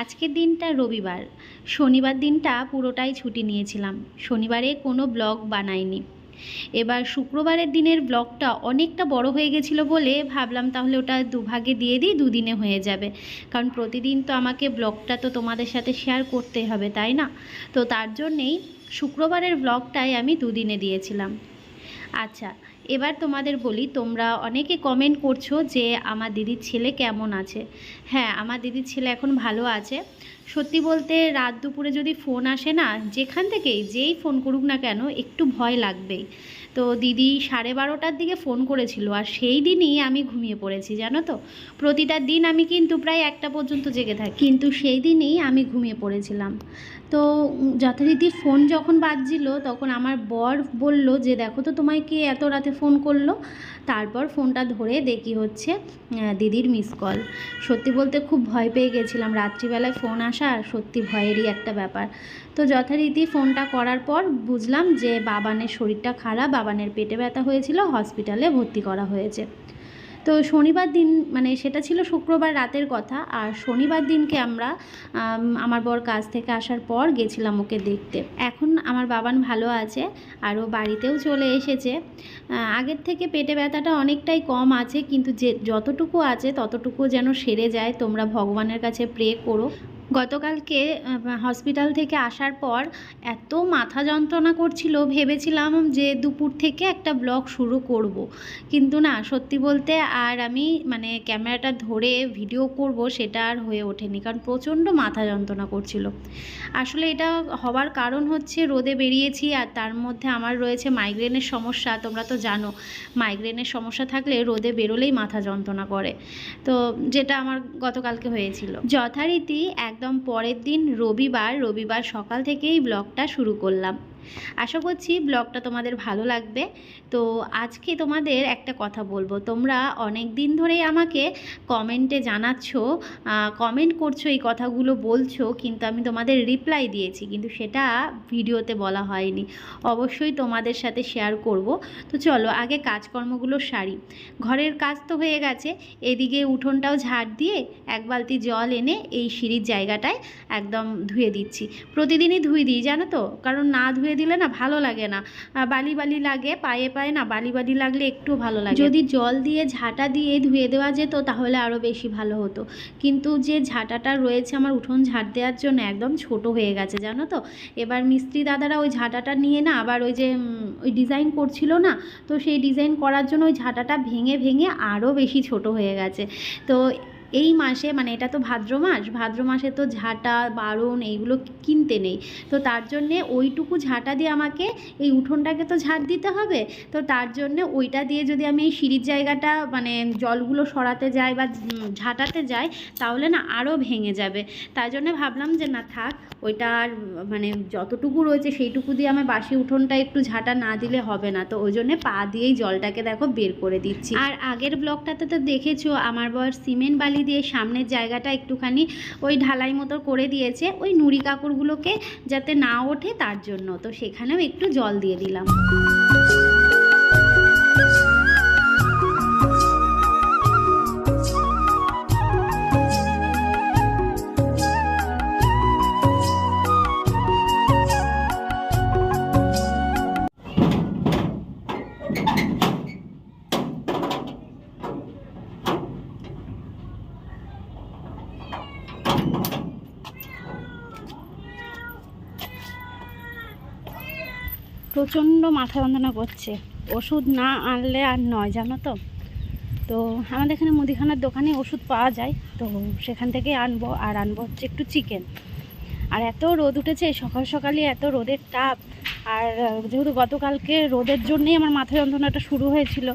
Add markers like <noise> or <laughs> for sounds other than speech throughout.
আজকের দিনটা রবিবার। শনিবার দিনটা পুরোটাই ছুটি নিয়েছিলাম। শনিবারে কোনো ব্লগ বানাইনি। এবার শুক্রবারের দিনের ব্লগটা অনেকটা বড় হয়ে গেছিল বলে ভাবলাম তাহলে ওটা দুভাগে দিয়ে দিই, দুদিনে হয়ে যাবে। কারণ প্রতিদিন তো আমাকে ব্লগটা তো তোমাদের সাথে শেয়ার করতে হবে, তাই না? তো তার জন্যেই শুক্রবারের ব্লগটাই আমি দুদিনে দিয়েছিলাম। আচ্ছা এবার তোমাদের বলি, তোমরা অনেকে কমেন্ট করছ যে, আমার দিদির ছেলে কেমন আছে? হ্যাঁ আমার দিদির ছেলে এখন ভালো আছে। সত্যি বলতে রাত দুপুরে যদি ফোন আসে না, যেখান থেকেই যেই ফোন করুক না কেন একটু ভয় লাগবেই। তো দিদি সাড়ে বারোটার দিকে ফোন করেছিল আর সেই দিনই আমি ঘুমিয়ে পড়েছি, জানো তো? প্রতিটা দিন আমি কিন্তু প্রায় একটা পর্যন্ত জেগে থাকি, কিন্তু সেই দিনই আমি ঘুমিয়ে পড়েছিলাম। তো যথারীতি ফোন যখন বাজছিল, তখন আমার বর বলল যে, দেখো তো তোমায় কে এত রাতে ফোন করল? তারপর ফোনটা ধরে দেখি হচ্ছে দিদির মিস কল সত্যি বলতে খুব ভয় পেয়ে গেছিলাম। রাত্রিবেলায় ফোন আসা সত্যি ভয়েরই একটা ব্যাপার। তো যথারীতি ফোনটা করার পর বুঝলাম যে বাবানের শরীরটা খারাপ, বাবানের পেটে ব্যথা হয়েছিল হসপিটালে ভর্তি করা হয়েছে। তো শনিবার দিন মানে সেটা ছিল শুক্রবার রাতের কথা, আর শনিবার দিনকে আমরা আমার বর কাজ থেকে আসার পর গেছিলাম ওকে দেখতে। এখন আমার বাবান ভালো আছে, আর ও বাড়িতেও চলে এসেছে। আগের থেকে পেটে ব্যথাটা অনেকটাই কম আছে, কিন্তু যে, যতটুকু আছে ততটুকু যেন সেরে যায়। তোমরা ভগবানের কাছে প্রে করো। গতকালকে হসপিটাল থেকে আসার পর এত মাথা যন্ত্রণা করছিল, ভেবেছিলাম যে দুপুর থেকে একটা ব্লগ শুরু করব। কিন্তু না, সত্যি বলতে আর আমি মানে ক্যামেরাটা ধরে ভিডিও করব সেটা আর হয়ে ওঠেনি, কারণ প্রচণ্ড মাথা যন্ত্রণা করছিল। আসলে এটা হওয়ার কারণ হচ্ছে রোদে বেরিয়েছি আর তার মধ্যে আমার রয়েছে মাইগ্রেনের সমস্যা, তোমরা তো জানো। মাইগ্রেনের সমস্যা থাকলে রোদে বেরোলেই মাথা যন্ত্রণা করে। তো যেটা আমার গতকালকে হয়েছিল। যথারীতি একদম পরের দিন রবিবার রবিবার সকাল থেকেই ব্লগটা শুরু করলাম। আশা করছি ব্লগটা তোমাদের ভালো লাগবে। তো আজকে তোমাদের একটা কথা বলব। তোমরা অনেক দিন ধরেই আমাকে কমেন্টে জানাচ্ছ কমেন্ট করছ, এই কথাগুলো বলছো, কিন্তু আমি তোমাদের রিপ্লাই দিয়েছি, কিন্তু সেটা ভিডিওতে বলা হয়নি। অবশ্যই তোমাদের সাথে শেয়ার করব। তো চলো, আগে কাজকর্মগুলো সারি। ঘরের কাজ তো হয়ে গেছে। এদিকে উঠোনটাও ঝাড় দিয়ে এক বালতি জল এনে এই সিঁড়ির জায়গাটায় একদম ধুয়ে দিচ্ছি। প্রতিদিনই ধুয়ে দিই, জানো তো? কারণ না ধুয়ে দিলে না ভালো লাগে না। বালি বালি লাগে, পায়ে পায়ে না বালি বালি লাগলে একটু ভালো লাগে। যদি জল দিয়ে ঝাঁটা দিয়ে ধুয়ে দেওয়া যেত তাহলে আরও বেশি ভালো হতো। কিন্তু যে ঝাঁটাটা রয়েছে আমার উঠোন ঝাঁট দেওয়ার জন্য একদম ছোট হয়ে গেছে, জানো তো? এবার মিস্ত্রি দাদারা ওই ঝাঁটাটা নিয়ে না আবার ওই যে ওই ডিজাইন করছিল না, তো সেই ডিজাইন করার জন্য ওই ঝাঁটাটা ভেঙে ভেঙে আরও বেশি ছোট হয়ে গেছে। তো এই মাসে মানে এটা তো ভাদ্র মাস, ভাদ্র মাসে তো ঝাঁটা, বারণ এইগুলো কিনতে নেই। তো তার জন্যে ওইটুকু ঝাঁটা দিয়ে আমাকে এই উঠোনটাকে তো ঝাঁট দিতে হবে। তো তার জন্যে ওইটা দিয়ে যদি আমি এই সিঁড়ির জায়গাটা মানে জলগুলো সরাতে যাই বা ঝাঁটাতে যাই, তাহলে না আরও ভেঙে যাবে। তাই জন্য ভাবলাম যে না থাক, ওইটা আর মানে যতটুকু রয়েছে সেইটুকু দিয়ে আমার বাসি উঠোনটা একটু ঝাঁটা না দিলে হবে না। তো ওই জন্যে পা দিয়েই জলটাকে দেখো বের করে দিচ্ছি। আর আগের ব্লকটাতে তো দেখেছ, আমার বয়স সিমেন্ট বালি দিয়ে সামনের জায়গাটা একটুখানি ওই ঢালাই মতো করে দিয়েছে ওই নুড়ি কাপড়গুলোকে যাতে না ওঠে তার জন্য। তো সেখানেও একটু জল দিয়ে দিলাম। প্রচণ্ড মাথা যন্ত্রণা করছে। ওষুধ না আনলে আর নয়, জানো তো? তো আমাদের এখানে মুদিখানার দোকানে ওষুধ পাওয়া যায়, তো সেখান থেকে আনব আর আনব হচ্ছে একটু চিকেন। আর এত রোদ উঠেছে, সকাল সকালই এত রোদের তাপ। আর যেহেতু গতকালকে রোদের জন্যেই আমার মাথা যন্ত্রণাটা শুরু হয়েছিল,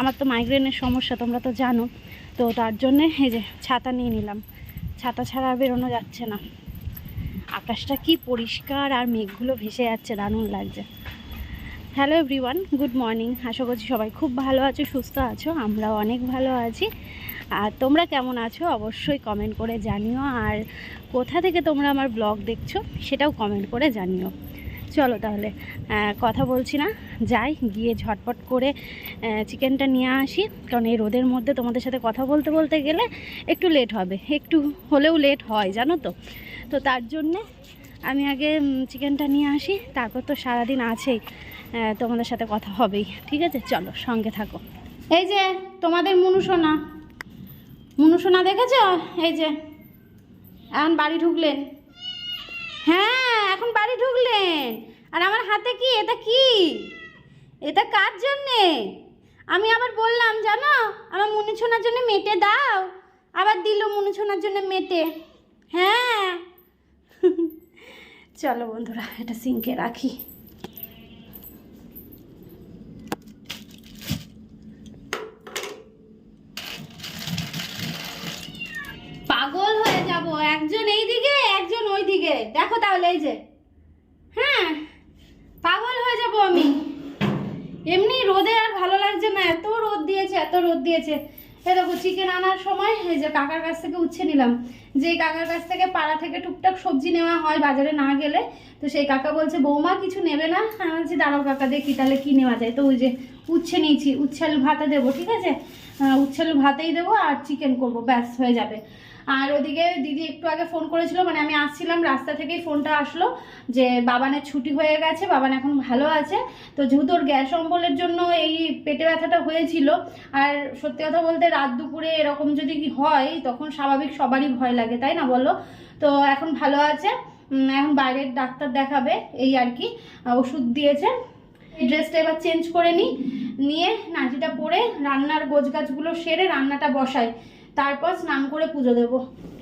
আমার তো মাইগ্রেনের সমস্যা, তোমরা তো জানো। তো তার জন্যে এই যে ছাতা নিয়ে নিলাম। ছাতা ছাড়া বেরোনো যাচ্ছে না। আকাশটা কি পরিষ্কার আর মেঘগুলো ভেসে যাচ্ছে, দারুণ লাগছে। Hello everyone, good morning. আশা করছি সবাই খুব ভালো আছো, সুস্থ আছো, আমরাও অনেক ভালো আছি। আর তোমরা কেমন আছো অবশ্যই কমেন্ট করে জানিও। আর কোথা থেকে তোমরা আমার ব্লগ দেখছ সেটাও কমেন্ট করে জানিও। চলো তাহলে কথা বলছি না। যাই, গিয়ে ঝটপট করে চিকেনটা নিয়ে আসি। কারণ এই রোদের মধ্যে তোমাদের সাথে কথা বলতে বলতে গেলে একটু লেট হবে। একটু হলেও লেট হয়, জানো তো? তো তার জন্যে আমি আগে চিকেনটা নিয়ে আসি। তারপর তো সারাদিন আছেই। তোমাদের সাথে কথা হবেই। ঠিক আছে? চলো, সঙ্গে থাকো। এই যে, তোমাদের মনুসোনা মনুসোনা দেখেছ? এই যে, এখন বাড়ি ঢুকলেন। হ্যাঁ এখন বাড়ি ঢুকলেন। আর আমার হাতে কি? এটা কি? এটা কার জন্যে? আমি আবার বললাম, জানো, আমার মুনুছোনার জন্য মেটে দাও। আবার দিল মুনুছোনার জন্য মেটে। হ্যাঁ। <laughs> চলো বন্ধুরা, এটা সিঙ্কে রাখি পাগল হয়ে যাব একজন এই দিকে একজন ওই দিকে দেখো তাহলে এই যে হ্যাঁ পাগল হয়ে যাব আমি এমনি রোদে আর ভালো লাগছে না এত রোদ দিয়েছে এত এ দেখো চিকেন আনার সময় এই যে কাকার কাছ থেকে উচ্ছে নিলাম। যে কাকার কাছ থেকে পাড়া থেকে টুকটাক সবজি নেওয়া হয় বাজারে না গেলে তো সেই কাকা বলছে বৌমা কিছু নেবে না? আমি বলছি দাঁড়াও কাকা দেখি তাহলে কী নেওয়া যায়? তো ওই যে উচ্ছে নিয়েছি উচ্ছে আলু ভাতে দেবো ঠিক আছে? আহ, উচ্ছে আলু ভাতেই দেবো আর চিকেন করব ব্যাস হয়ে যাবে। আর ওদিকে দিদি একটু আগে ফোন করেছিল মানে আমি আসছিলাম, রাস্তা থেকেই ফোনটা আসলো যে বাবানের ছুটি হয়ে গেছে, বাবান এখন ভালো আছে। তো যেহেতু ওর গ্যাস অম্বলের জন্য এই পেটে ব্যথাটা হয়েছিল, আর সত্যি কথা বলতে রাত দুপুরে এরকম যদি হয়, তখন স্বাভাবিক সবারই ভয় লাগে, তাই না বলো? তো এখন ভালো আছে এখন বাইরের ডাক্তার দেখাবে, এই আর কি, ওষুধ দিয়েছে। ড্রেসটা এবার চেঞ্জ করে নিই নিয়ে নাইটিটা পরে রান্নার গোছ গাছগুলো সেরে রান্নাটা বসাই তারপর স্নান করে পুজো দেবো।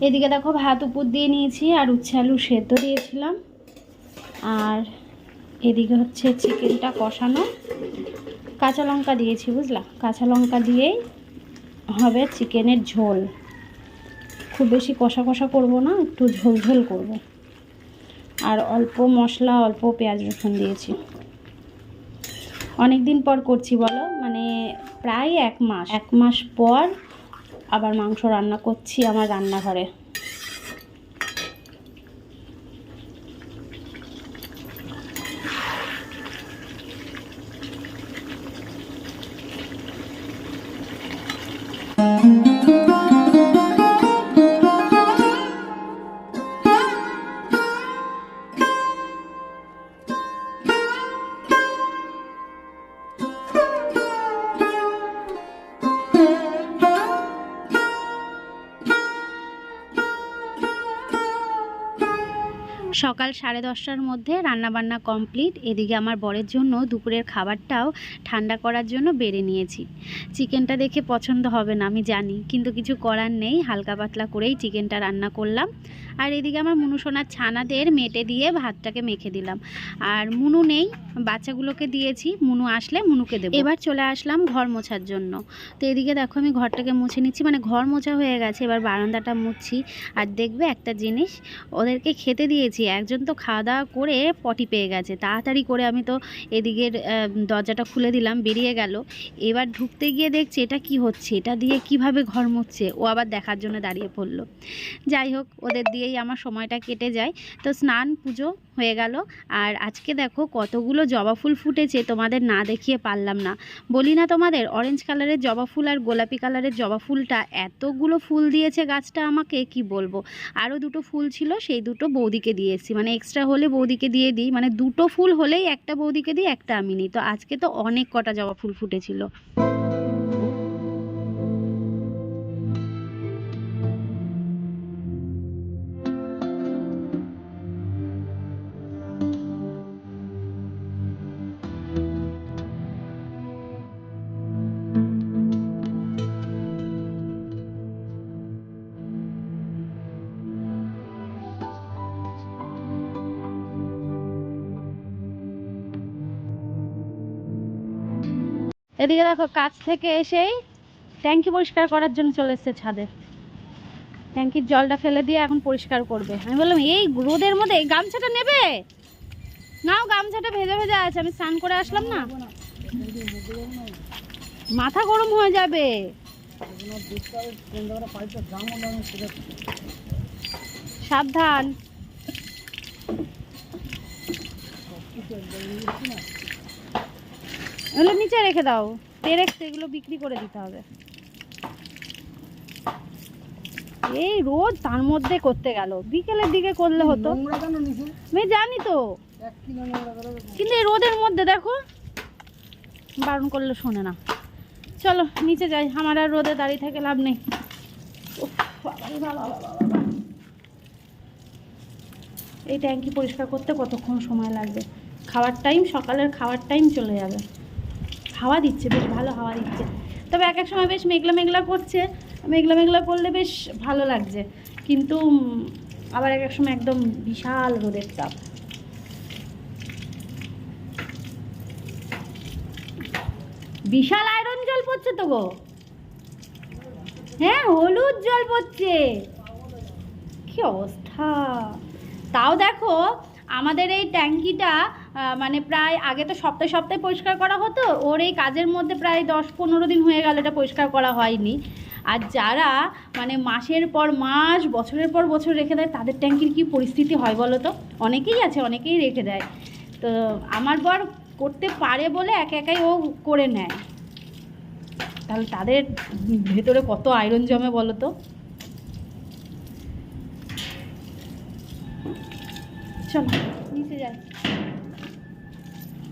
এদিকে দেখো ভাত উপর দিয়ে নিয়েছি, আর উচ্ছে আলু সেদ্ধ দিয়েছিলাম। আর এদিকে হচ্ছে চিকেনটা কষানো। কাঁচা লঙ্কা দিয়েছি, বুঝলা? কাঁচা লঙ্কা দিয়েই হবে চিকেনের ঝোল। খুব বেশি কষা কষা করব না, একটু ঝোল ঝোল করব। আর অল্প মশলা, অল্প পেঁয়াজ রসুন দিয়েছি। অনেক দিন পর করছি বলো মানে প্রায় এক মাস। এক মাস পর আবার মাংস রান্না করছি আমার রান্নাঘরে। সকাল সাড়ে দশটার মধ্যে রান্নাবান্না কমপ্লিট। এদিকে আমার বরের জন্য দুপুরের খাবারটাও ঠান্ডা করার জন্য বেড়ে নিয়েছি। চিকেনটা দেখে পছন্দ হবে না, আমি জানি, কিন্তু কিছু করার নেই, হালকা পাতলা করেই চিকেনটা রান্না করলাম। আর এদিকে আমার মুনুসোনার ছানাদের মেটে দিয়ে ভাতটাকে মেখে দিলাম। আর মুনু নেই, বাচ্চাগুলোকে দিয়েছি, মুনু আসলে মুনুকে দেবো। এবার চলে আসলাম ঘর মোছার জন্য। তো এদিকে দেখো আমি ঘরটাকে মুছে নিচ্ছি মানে ঘর মোছা হয়ে গেছে, এবার বারান্দাটা মুছছি। আর দেখবে একটা জিনিস, ওদেরকে খেতে দিয়েছি, একজন তো খাওয়া দাওয়া করে পটি পেয়ে গেছে। তাড়াতাড়ি করে আমি তো এদিকের দরজাটা খুলে দিলাম, বেরিয়ে গেল। এবার ঢুকতে গিয়ে দেখছি এটা কি হচ্ছে? এটা দিয়ে কীভাবে ঘর মুচ্ছে ও আবার দেখার জন্য দাঁড়িয়ে পড়ল। যাই হোক, ওদের দিয়েই আমার সময়টা কেটে যায়। তো স্নান, পুজো হয়ে গেল। আর আজকে দেখো কতগুলো জবা ফুল ফুটেছে, তোমাদের না দেখিয়ে পারলাম না। বলি না তোমাদের অরেঞ্জ কালারের জবা ফুল আর গোলাপি কালারের জবা ফুলটা এতগুলো ফুল দিয়েছে গাছটা আমাকে, কি বলব? আরও দুটো ফুল ছিল, সেই দুটো বৌদিকে দিয়েছি মানে এক্সট্রা হলে বৌদিকে দিয়ে দিই মানে দুটো ফুল হলেই একটা বৌদিকে দিই, একটা আমি নিই। তো আজকে তো অনেক কটা জবা ফুল ফুটেছিল। এদিকে দেখো কাজ থেকে এসেই ট্যাঙ্কি পরিষ্কার করার জন্য চলে এসেছে ছাদে। ট্যাঙ্কির জলটা ফেলে দিয়ে এখন পরিষ্কার করবে। আমি বললাম, এই রোদের মধ্যে এই গামছাটা নেবে? নাও, গামছাটা ভেজা ভেজা আছে, আমি স্নান করে আসলাম না। মাথা গরম হয়ে যাবে। সাবধান। এগুলো নিচে রেখে দাও। পেরেক এগুলো বিক্রি করে দিতে হবে। এই রোজ তার মধ্যে করতে গেল। বিকেলের দিকে করলে হতো। আমি জানি তো। কিন্তু এই রোদের মধ্যে দেখো বারণ করলে শোনে না। চলো নিচে যাই। আমার আর রোদে দাঁড়িয়ে থেকে লাভ নেই। এই ট্যাঙ্কি পরিষ্কার করতে কতক্ষণ সময় লাগবে? খাওয়ার টাইম সকালের খাওয়ার টাইম চলে যাবে। হাওয়া দিচ্ছে, বেশ ভালো হাওয়া দিচ্ছে। তবে এক এক সময় বেশ মেঘলা মেঘলা করছে, মেঘলা মেঘলা করলে বেশ ভালো লাগছে। কিন্তু আবার এক এক সময় একদম বিশাল রোদের চাপ বিশাল আয়রন জল পড়ছে তো গো। হ্যাঁ হলুদ জল পড়ছে। কি অবস্থা? তাও দেখো, আমাদের এই ট্যাঙ্কিটা মানে প্রায় আগে তো সপ্তাহে সপ্তাহে পরিষ্কার করা হতো, ওর এই কাজের মধ্যে প্রায় দশ পনেরো দিন হয়ে গেল এটা পরিষ্কার করা হয়নি। আর যারা মানে মাসের পর মাস, বছরের পর বছর রেখে দেয়, তাদের ট্যাঙ্কির কি পরিস্থিতি হয় বলো তো? অনেকেই আছে, অনেকেই রেখে দেয়। তো আমার বর করতে পারে বলে একা একাই ও করে নেয়। তাহলে তাদের ভেতরে কত আয়রন জমে বলো তো? চলো।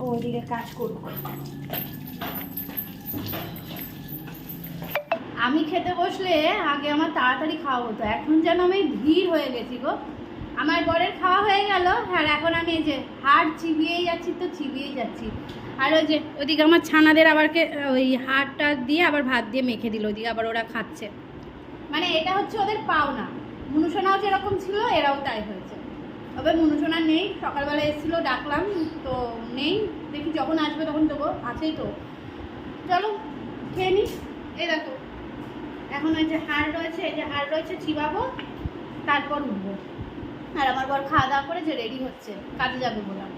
ওইদিকে কাজ করব। আমি খেতে বসলে আগে আমার তাড়াতাড়ি খাওয়া হতো, এখন যেন আমি ভিড় হয়ে গেছি গো। আমার বরের খাওয়া হয়ে গেল, আর এখন আমি এই যে হাড় চিবিয়েই যাচ্ছি তো চিবিয়েই যাচ্ছি। আর ওই যে ওদিকে আমার ছানাদের আবারকে ওই হাড়টা দিয়ে আবার ভাত দিয়ে মেখে দিল, ওদিকে আবার ওরা খাচ্ছে। মানে এটা হচ্ছে ওদের পাওনা। মনুষণাও যেরকম ছিল, এরাও তাই হয়েছে। তবে মনোচনা নেই, সকালবেলা এসেছিল, ডাকলাম, তো নেই, দেখি যখন আসবে তখন দেবো, আছেই তো। চলো, খেয়ে নিই এই দেখো, এখন ওই যে হাড় রয়েছে, এই যে হাড় রয়েছে চিবাবো, তারপর উঠবো। আর আমার বর খাওয়া দাওয়া করে যে রেডি হচ্ছে, কাজে যাবে বললাম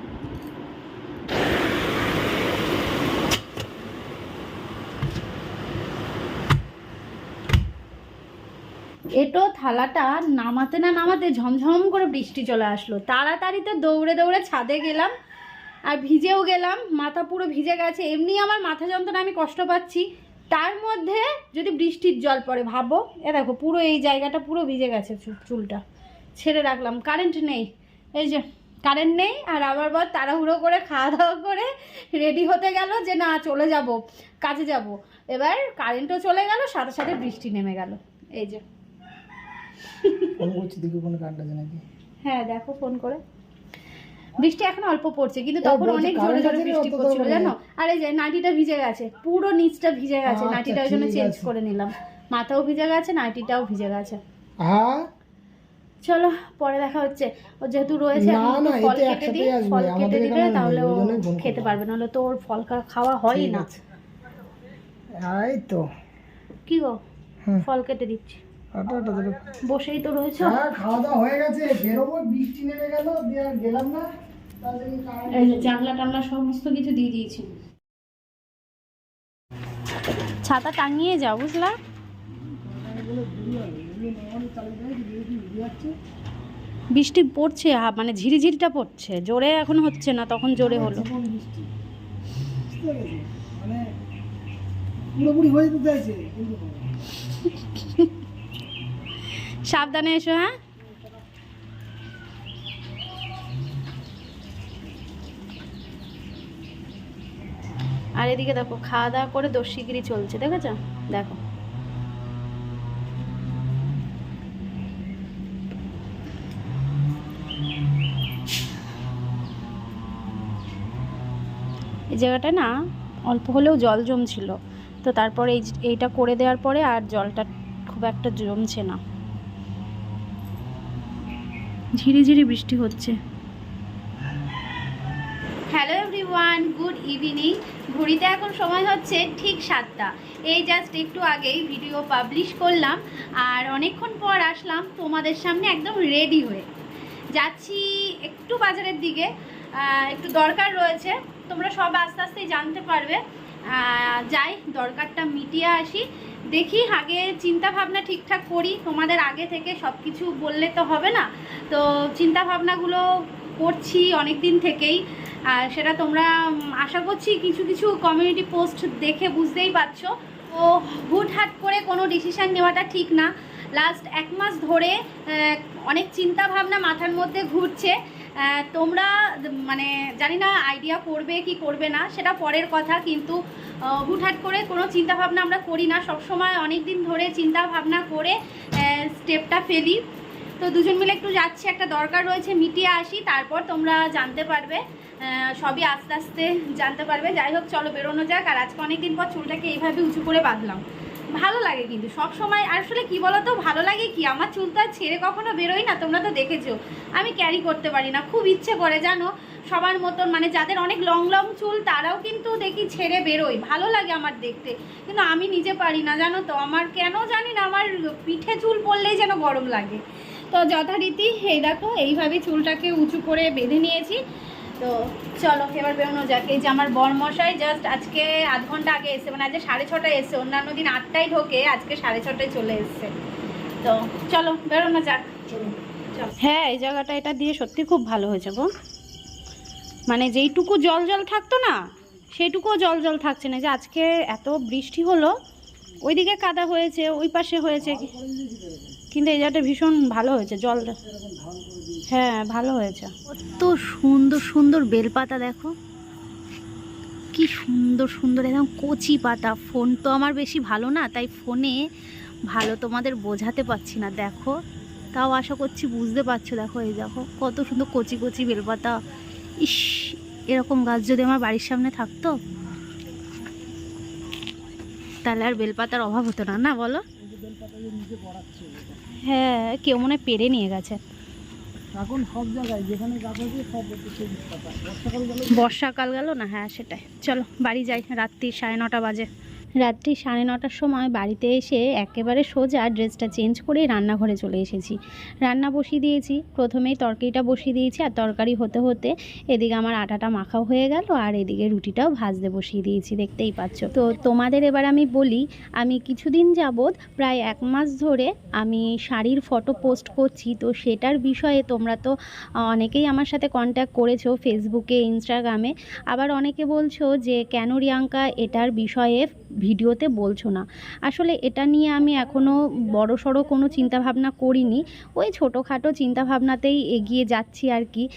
এটো থালাটা নামাতে না নামাতে ঝমঝম করে বৃষ্টি চলে আসলো। তাড়াতাড়ি তো দৌড়ে দৌড়ে ছাদে গেলাম আর ভিজেও গেলাম, মাথা পুরো ভিজে গেছে। এমনি আমার মাথা যন্ত্রণা আমি কষ্ট পাচ্ছি। তার মধ্যে যদি বৃষ্টির জল পড়ে, ভাবো। এ দেখো, পুরো এই জায়গাটা পুরো ভিজে গেছে চুলটা। ছেড়ে রাখলাম কারেন্ট নেই। এই যে কারেন্ট নেই আর আবার বর তাড়াহুড়ো করে খাওয়া দাওয়া করে রেডি হতে গেল যে না, চলে যাব, কাজে যাব। এবার কারেন্টও চলে গেল, সাথে সাথে বৃষ্টি নেমে গেল। এই যে। ফোন করছি দেখি কোনো কারেন্ট আছে নাকি হ্যাঁ দেখো ফোন করে। বৃষ্টি এখন অল্প পড়ছে কিন্তু তখন অনেক জোরে জোরে বৃষ্টি পড়ছিল জানো? আর এই যে নাইটিটা ভিজে গেছে পুরো নিচটা ভিজে গেছে আচ্ছা, নাইটিটা ওই জন্য চেঞ্জ করে নিলাম। মাথাও ভিজে গেছে নাইটিটাও ভিজে গেছে। হ্যাঁ? চলো পরে দেখা হচ্ছে। ও যেহেতু রয়েছে ফল কেটে দিই ফল কেটে দিলে তাহলে ও খেতে। পারবে নাহলে তো ওর ফল খাওয়া হয়ই না। এই তো। কি গো? ফল কেটে দিচ্ছি। বসেই তো রয়েছে। হ্যাঁ খাওয়া দাওয়া হয়ে গেছে বেরোবো বৃষ্টি নেমে গেল দিয়ে গেলাম না। এই যে জানলা টানলা সমস্ত কিছু দিয়ে দিয়েছি। ছাতা টাঙিয়ে যাও বুঝলা? বৃষ্টি পড়ছে মানে ঝিরিঝিরিটা পড়ছে। জোরে এখন হচ্ছে না তখন জোরে হলো? মানে পুরোপুরি হয়ে যেতে চাইছে <laughs> সাবধানে এসো হ্যাঁ? আর এদিকে দেখো, খাওয়া দাওয়া করে দস্যিগিরি চলছে, দেখেছ? দেখো। এই জায়গাটা না অল্প হলেও জল জমছিল। তো তারপরে এই এইটা করে দেওয়ার পরে আর জলটা খুব একটা জমছে না। ঝিরিঝিরি বৃষ্টি হচ্ছে। হ্যালো এভরিওয়ান গুড ইভিনিং ঘড়িতে এখন সময় হচ্ছে ঠিক সাতটা। এই জাস্ট একটু আগেই ভিডিও পাবলিশ করলাম আর অনেকক্ষণ পর আসলাম তোমাদের সামনে একদম রেডি হয়ে। যাচ্ছি একটু বাজারের দিকে একটু দরকার রয়েছে, তোমরা সব আস্তে আস্তেই জানতে পারবে। যাই, দরকারটা মিটিয়ে আসি। দেখি, আগে চিন্তা ভাবনা ঠিকঠাক করি, তোমাদের আগে থেকে সব কিছু বললে তো হবে না। তো চিন্তা ভাবনাগুলো করছি অনেক দিন থেকেই, আর সেটা তোমরা আশা করছি কিছু কিছু কমিউনিটি পোস্ট দেখে বুঝতেই পারছ। ও হুটহাট করে কোনো ডিসিশান নেওয়াটা ঠিক না। লাস্ট এক মাস ধরে অনেক চিন্তা ভাবনা মাথার মধ্যে ঘুরছে। তোমরা মানে জানি না আইডিয়া করবে কি করবে না, সেটা পরের কথা, কিন্তু হুটহাট করে কোনো চিন্তা ভাবনা আমরা করি না। সবসময় অনেক দিন ধরে চিন্তা ভাবনা করে স্টেপটা ফেলি। তো দুজন মিলে একটু যাচ্ছি, একটা দরকার রয়েছে, মিটিয়ে আসি, তারপর তোমরা জানতে পারবে সবই আস্তে আস্তে জানতে পারবে। যাই হোক, চলো বেরোনো যাক, আর আজকে অনেকদিন পর চুলটাকে এইভাবে উঁচু করে বাঁধলাম। ভালো লাগে কিন্তু। সব সময় আসলে কি বলো তো ভালো লাগে কি? আমার চুল তো আর ছেড়ে কখনো বেরোই না, তোমরা তো দেখেছ। আমি ক্যারি করতে পারি না, খুব ইচ্ছে করে, জানো? সবার মতন মানে যাদের অনেক লং লং চুল, তারাও কিন্তু দেখি ছেড়ে বেরোয়। ভালো লাগে আমার দেখতে। কিন্তু আমি নিজে পারি না, জানো তো? আমার কেন জানি না, আমার পিঠে চুল পড়লেই যেন গরম লাগে। তো যথারীতি, এই দেখো, এইভাবে চুলটাকে উঁচু করে বেঁধে নিয়েছি। তো চলো এবার বেরোনো যাক। এই যে আমার বরমশাই জাস্ট আজকে আধ ঘণ্টা আগে এসে মানে আজকে সাড়ে ছটায় এসে অন্যান্য দিন আটটায় ঢোকে আজকে সাড়ে ছটায় চলে এসছে। তো চলো বেরোনো যাক। হ্যাঁ এই জায়গাটা এটা দিয়ে সত্যি খুব ভালো হয়েছে গো। মানে যেইটুকু জল জল থাকতো না সেইটুকুও জল জল থাকছে না। যে আজকে এত বৃষ্টি হলো ওইদিকে কাদা হয়েছে ওই পাশে হয়েছে। কিন্তু এই জায়গাটা ভীষণ ভালো হয়েছে, জল হ্যাঁ ভালো হয়েছে। কত সুন্দর সুন্দর বেলপাতা দেখো। কি সুন্দর সুন্দর, একদম কচি পাতা। ফোন তো আমার বেশি ভালো না, তাই ফোনে ভালো তোমাদের বোঝাতে পারছি না। দেখো, তাও আশা করছি বুঝতে পারছ। দেখো, এই দেখো, কত সুন্দর কচি কচি বেলপাতা। ইস, এরকম গাছ যদি আমার বাড়ির সামনে থাকতো, তাহলে আর বেলপাতার অভাব হতো না না বলো? হ্যাঁ কেউ মনে হয় পেরে নিয়ে গেছে। এখন সব জায়গায় যেখানে বর্ষাকাল গেল না? হ্যাঁ সেটাই। চলো বাড়ি যাই রাত্রি সাড়ে নটা বাজে। রাত্রি সাড়ে নটার সময় বাড়িতে এসে একেবারে সোজা ড্রেসটা চেঞ্জ করে রান্নাঘরে চলে এসেছি। রান্না বসিয়ে দিয়েছি। প্রথমেই তরকারিটা বসিয়ে দিয়েছি আর তরকারি হতে হতে এদিকে আমার আটাটা মাখাও হয়ে গেল আর এদিকে রুটিটাও ভাজতে বসিয়ে দিয়েছি, দেখতেই পাচ্ছ। তো তোমাদের এবার আমি বলি, আমি কিছুদিন যাবৎ প্রায় এক মাস ধরে আমি শাড়ির ফটো পোস্ট করছি। তো সেটার বিষয়ে তোমরা তো অনেকেই আমার সাথে কন্ট্যাক্ট করেছ ফেসবুকে ইনস্টাগ্রামে আবার অনেকে বলছো যে, কেন রিয়াঙ্কা, এটার বিষয়ে ভিডিওতে বলছো না। আসলে এটা নিয়ে আমি এখনও বড় সড়ো কোনো চিন্তাভাবনা করিনি। ওই ছোটোখাটো চিন্তাভাবনাতেই এগিয়ে যাচ্ছি আর কি।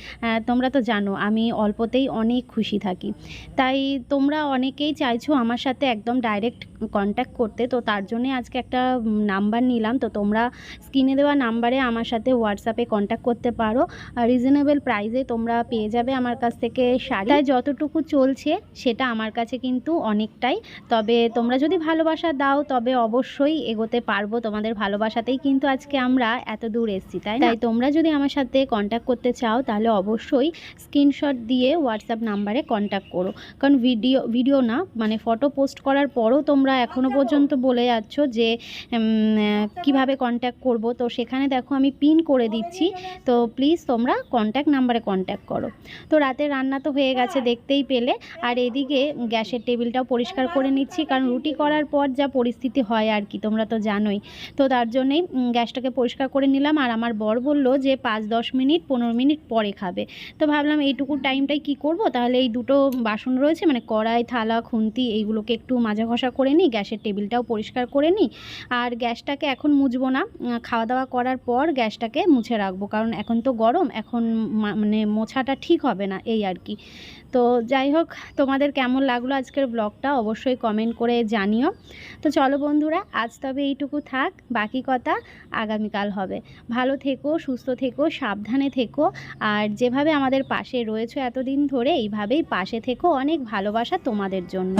তোমরা তো জানো, আমি অল্পতেই অনেক খুশি থাকি। তাই তোমরা অনেকেই চাইছো আমার সাথে একদম ডাইরেক্ট কন্ট্যাক্ট করতে। তো তার জন্যে আজকে একটা নাম্বার নিলাম। তো তোমরা স্ক্রিনে দেওয়া নাম্বারে আমার সাথে হোয়াটসঅ্যাপে কন্ট্যাক্ট করতে পারো। রিজনেবল প্রাইসে তোমরা পেয়ে যাবে আমার কাছ থেকে শাড়ি। যতটুকু চলছে সেটা আমার কাছে কিন্তু অনেকটাই। তবে তোমরা যদি ভালোবাসা দাও তবে অবশ্যই এগোতে পারব। তোমাদের ভালোবাসাতেই কিন্তু আজকে আমরা এত দূর এসেছি তাই তাই। তোমরা যদি আমার সাথে কন্ট্যাক্ট করতে চাও তাহলে অবশ্যই স্ক্রিনশট দিয়ে হোয়াটসঅ্যাপ নাম্বারে কন্ট্যাক্ট করো। কারণ ভিডিও ভিডিও না মানে ফটো পোস্ট করার পরও তোমরা এখনও পর্যন্ত বলে যাচ্ছ যে কীভাবে কন্ট্যাক্ট করব। তো সেখানে দেখো আমি পিন করে দিচ্ছি। তো প্লিজ তোমরা কন্ট্যাক্ট নাম্বারে কন্ট্যাক্ট করো। তো রাতে রান্না তো হয়ে গেছে দেখতেই পেলে। আর এদিকে গ্যাসের টেবিলটাও পরিষ্কার করে নিচ্ছি কারণ রুটি করার পর যা পরিস্থিতি হয় আর কি, তোমরা তো জানোই। তো তার জন্যেই গ্যাসটাকে পরিষ্কার করে নিলাম আর আমার বর বলল যে পাঁচ দশ মিনিট, পনেরো মিনিট পরে খাবে। তো ভাবলাম এইটুকু টাইমটাই কি করব? তাহলে এই দুটো বাসন রয়েছে মানে কড়াই, থালা, খুন্তি, এইগুলোকে একটু মাজা ঘষা করে নিই, গ্যাসের টেবিলটাও পরিষ্কার করে নিই। আর গ্যাসটাকে এখন মুছবো না খাওয়া দাওয়া করার পর গ্যাসটাকে মুছে রাখব, কারণ এখন তো গরম, এখন মানে মোছাটা ঠিক হবে না, এই আর কি। তো যাই হোক, তোমাদের কেমন লাগল আজকের ব্লগটা অবশ্যই কমেন্ট করে জানিও। তো চলো বন্ধুরা, আজ তবে এইটুকু থাক, বাকি কথা আগামীকাল হবে। ভালো থেকো, সুস্থ থেকো, সাবধানে থেকো, আর যেভাবে আমাদের পাশে রয়েছে এতদিন ধরে, এইভাবেই পাশে থেকো। অনেক ভালোবাসা তোমাদের জন্য।